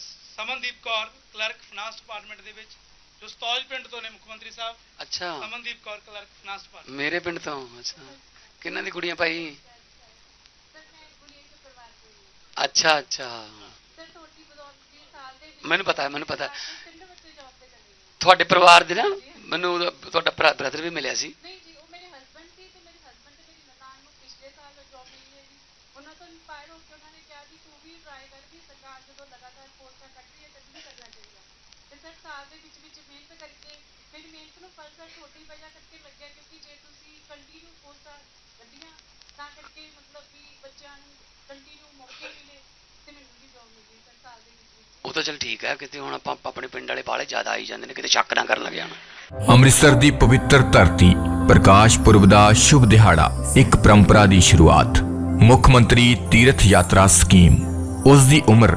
Samandeep Kaur clerk finance department ਦੇ ਵਿੱਚ ਜੋ ਸਤੌਜ ਪਿੰਡ ਤੋਂ ਨੇ ਮੁੱਖ ਮੰਤਰੀ ਸਾਹਿਬ ਅੱਛਾ। Samandeep Kaur clerk finance department. ਮੇਰੇ ਪਿੰਡ ਤੋਂ ਅੱਛਾ। ਕਿੰਨਾਂ ਦੀ ਕੁੜੀਆਂ ਭਾਈ ਅੱਛਾ ਅੱਛਾ। ਮੈਨੂੰ ਪਤਾ ਹੈ ਮੈਨੂੰ ਪਤਾ। ਤੁਹਾਡੇ ਪਰਿਵਾਰ ਦੇ ਨਾ ਮੈਨੂੰ ਤੁਹਾਡਾ ਬ੍ਰਦਰ ਵੀ ਮਿਲਿਆ ਸੀ। ਨਹੀਂ ਜੀ ਉਹ ਮੇਰੇ ਹਸਬੰਡ ਸੀ ਤੇ ਮੇਰੇ ਹਸਬੰਡ ਤੇ ਮੇਰੀ ਨਨਾਣ ਨੂੰ ਪਿਛਲੇ ਸਾਲ ਜੌਬ ਮਿਲੀ ਹੈ ਜੀ। ਉਹਨਾਂ ਤੋਂ ਇਨਸਪਾਇਰ ਹੋ ਕੇ ਉਹਨਾਂ ਨੇ ਕਿਹਾ ਜੀ ਤੂੰ ਵੀ ਟਰਾਈ ਕਰ ਵੀ ਸਰਕਾਰ ਜਦੋਂ ਲਗਾਤਾਰ ਪੋਸਟਾਂ ਕੱਢ ਰਹੀ ਹੈ ਤੈਨੂੰ ਵੀ ਕਰਨਾ ਚਾਹੀਦਾ ਤੇ ਸਰ ਸਾਲ ਦੇ ਵਿੱਚ ਵਿੱਚ ਮਿਹਨਤ ਕਰਕੇ ਮੇਰੀ ਮਿਹਨਤ ਨੂੰ ਫਲ ਸਰ ਛੋਟੀ ਵਜ੍ਹਾ ਕਰਕੇ ਲੱਗਿਆ ਕਿਉਂਕਿ ਜੇ ਤੁਸੀਂ ਕੰਟੀਨਿਊ ਪੋਸਟਾਂ ਕੱਢੀਆਂ ਤਾਂ ਕਰਕੇ ਮਤਲਬ ਵੀ ਬੱਚਿਆਂ ਨੂੰ ਕੰਟੀਨਿਊ ਮੌਕੇ ਮਿਲੇ ਤੇ ਮੈਨੂੰ ਵੀ ਜੌਬ ਮਿਲੀ ਸਰ ਸਾਲ ਦੇ ਵਿੱਚ ਵਿੱਚ। ਉਹ ਤਾਂ ਚਲ ਠੀਕ ਹੈ ਕਿਤੇ ਹੁਣ ਆਪਾਂ ਆਪਣੇ ਪਿੰਡ ਵਾਲੇ ਬਾਹਲੇ ਜ਼ਿਆਦਾ ਆਈ ਜਾਂਦੇ ਨੇ ਕਿਤੇ ਸ਼ੱਕ ਨਾ ਕਰਨ ਲੱਗ ਜਾਣ। ਅੰਮ੍ਰਿਤਸਰ ਦੀ ਪਵਿੱਤਰ ਧਰਤੀ ਪ੍ਰਕਾਸ਼ ਪੁਰਬ ਦਾ ਸ਼ੁਭ ਦਿਹਾੜਾ ਇੱਕ ਪਰੰਪਰਾ ਦੀ ਸ਼ੁਰੂਆਤ। ਮੁੱਖ ਮੰਤਰੀ ਤੀਰਥ ਯਾਤਰਾ ਸਕੀਮ। ਉਸ ਦੀ ਉਮਰ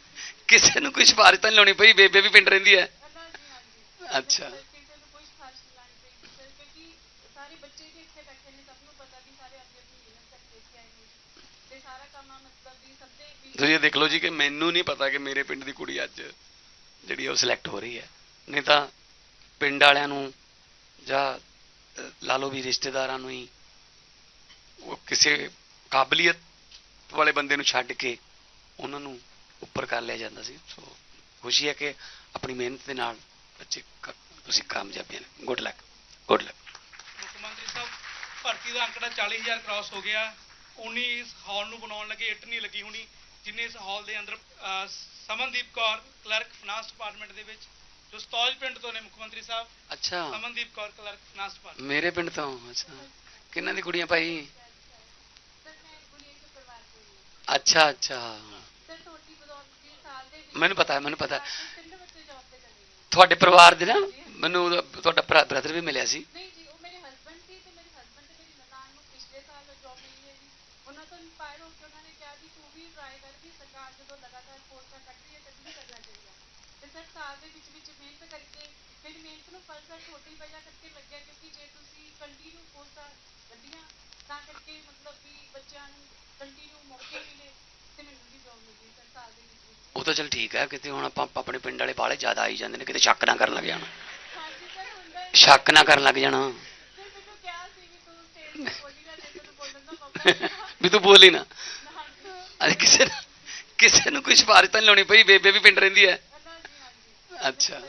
ਕਿਸੇ ਨੂੰ ਕੋਈ ਸਿਫਾਰਿਸ਼ ਤਾਂ ਨਹੀਂ ਲਾਉਣੀ ਪਈ, ਬੇਬੇ ਵੀ ਪਿੰਡ ਰਹਿੰਦੀ ਹੈ। ਅੱਛਾ। ਤੁਸੀਂ ਇਹ ਦੇਖ ਲਓ ਜੀ ਕਿ ਮੈਨੂੰ ਨਹੀਂ ਪਤਾ ਕਿ ਮੇਰੇ ਪਿੰਡ ਦੀ ਕੁੜੀ ਅੱਜ ਜਿਹੜੀ ਉਹ ਸਿਲੈਕਟ ਹੋ ਰਹੀ ਹੈ। ਨਹੀਂ ਤਾਂ ਪਿੰਡ ਵਾਲਿਆਂ ਨੂੰ ਜਾਂ ਲਾ ਲਓ ਵੀ ਰਿਸ਼ਤੇਦਾਰਾਂ ਨੂੰ ਹੀ ਉਹ ਕਿਸੇ ਕਾਬਲੀਅਤ ਵਾਲੇ ਬੰਦੇ ਨੂੰ ਛੱਡ ਕੇ ਉਹਨਾਂ ਨੂੰ ਉੱਪਰ ਕਰ ਲਿਆ ਜਾਂਦਾ ਸੀ। ਸੋ ਖੁਸ਼ੀ ਹੈ ਕਿ ਆਪਣੀ ਮਿਹਨਤ ਦੇ ਨਾਲ ਬੱਚੇ ਤੁਸੀਂ ਕਾਮਯਾਬੀਆਂ ਗੁੱਡ ਲੱਕ ਗੁੱਡ ਲੱਕ ਮੁੱਖ ਮੰਤਰੀ ਸਾਹਿਬ ਭਰਤੀ ਦਾ ਅੰਕੜਾ 40000 ਕ੍ਰਾਸ ਹੋ ਗਿਆ। ਉਨੀ ਇਸ ਹਾਲ ਨੂੰ ਬਣਾਉਣ ਲੱਗੇ ਇੱਟ ਨਹੀਂ ਲੱਗੀ ਹੋਣੀ ਜਿੰਨੇ ਇਸ ਹਾਲ ਦੇ ਅੰਦਰ Samandeep Kaur clerk finance department ਦੇ ਵਿੱਚ ਜੋ ਸਤੌਜ ਪਿੰਡ ਤੋਂ ਨੇ ਮੁੱਖ ਮੰਤਰੀ ਸਾਹਿਬ। ਅੱਛਾ। Samandeep Kaur clerk finance department ਮੇਰੇ ਪਿੰਡ ਤੋਂ ਅੱਛਾ। ਕਿੰਨਾਂ ਦੀ ਕੁੜੀਆਂ ਭਾਈ ਅੱਛਾ ਅੱਛਾ ਸਰ ਤੁਹਾਡੀ ਬਦੌਲਤ ਦੀ ਸਾਲ ਦੇ ਵਿੱਚ ਮੈਨੂੰ ਪਤਾ ਹੈ, ਮੈਨੂੰ ਪਤਾ ਹੈ। ਤਿੰਨ ਬੱਚੇ ਜੌਬ ਤੇ ਚਲੇ ਗਏ ਤੁਹਾਡੇ ਪਰਿਵਾਰ ਦੇ ਨਾ, ਮੈਨੂੰ ਉਹਦਾ- ਤੁਹਾਡਾ ਬ੍ਰਦਰ ਵੀ ਮਿਲਿਆ ਸੀ। ਨਹੀਂ ਜੀ, ਉਹ ਮੇਰੇ ਹਸਬੰਡ ਸੀ ਤੇ ਮੇਰੇ ਹਸਬੰਡ ਤੇ ਮੇਰੀ ਨਨਾਣ ਨੂੰ ਪਿਛਲੇ ਸਾਲ ਤਾਂ ਚਲ ਠੀਕ ਹੈ, ਕਿਤੇ ਹੁਣ ਆਪਾਂ ਆਪਣੇ ਪਿੰਡ ਵਾਲੇ ਬਾਹਲੇ ਜ਼ਿਆਦਾ ਆਈ ਜਾਂਦੇ ਨੇ, ਕਿਤੇ ਸ਼ੱਕ ਨਾ ਕਰਨ ਲੱਗ ਜਾਣਾ। ਸ਼ੱਕ ਨਾ ਕਰਨ ਲੱਗ ਜਾਣਾ। ਵੀ ਤੂੰ ਬੋਲੀ ਨਾ। ਅਰੇ ਕਿਸੇ ਨੂੰ ਕਿਸੇ ਨੂੰ ਕੋਈ ਸਿਫਾਰਿਸ਼ ਤਾਂ ਲਾਉਣੀ ਪਈ, ਬੇਬੇ ਵੀ ਪਿੰਡ ਰਹਿੰਦੀ ਹੈ। ਅੱਛਾ।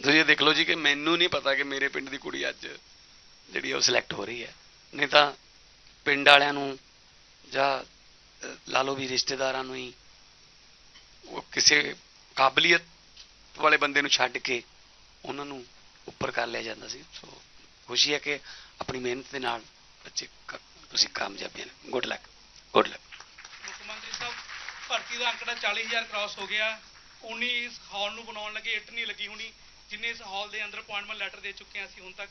ਤੁਸੀਂ ਇਹ ਦੇਖ ਲਓ ਜੀ ਕਿ ਮੈਨੂੰ ਨਹੀਂ ਪਤਾ ਕਿ ਮੇਰੇ ਪਿੰਡ ਦੀ ਕੁੜੀ ਅੱਜ ਜਿਹੜੀ ਉਹ ਸਿਲੈਕਟ ਹੋ ਰਹੀ ਹੈ। ਨਹੀਂ ਤਾਂ ਪਿੰਡ ਵਾਲਿਆਂ ਨੂੰ ਜਾਂ ਲਾ ਲਓ ਵੀ ਰਿਸ਼ਤੇਦਾਰਾਂ ਨੂੰ ਹੀ ਉਹ ਕਿਸੇ ਕਾਬਲੀਅਤ ਵਾਲੇ ਬੰਦੇ ਨੂੰ ਛੱਡ ਕੇ ਉਹਨਾਂ ਨੂੰ ਉੱਪਰ ਕਰ ਲਿਆ ਜਾਂਦਾ ਸੀ। ਸੋ ਖੁਸ਼ੀ ਹੈ ਕਿ ਆਪਣੀ ਮਿਹਨਤ ਦੇ ਨਾਲ ਬੱਚੇ ਤੁਸੀਂ ਕਾਮਯਾਬੀਆਂ ਨੇ। ਗੁੱਡ ਲੱਕ ਗੁੱਡ ਲੱਕ ਮੁੱਖ ਮੰਤਰੀ ਸਾਹਿਬ, ਭਰਤੀ ਦਾ ਅੰਕੜਾ 40000 ਕ੍ਰਾਸ ਹੋ ਗਿਆ। ਉਨੀ ਇਸ ਹਾਲ ਨੂੰ ਬਣਾਉਣ ਲੱਗੇ ਇੱਟ ਨਹੀਂ ਲੱਗੀ ਹੋਣੀ, ਜਿੰਨੇ ਇਸ ਹਾਲ ਦੇ ਅੰਦਰ ਅਪਾਇੰਟਮੈਂਟ ਲੈਟਰ ਦੇ ਚੁੱਕੇ ਹਾਂ ਅਸੀਂ ਹੁਣ ਤੱਕ।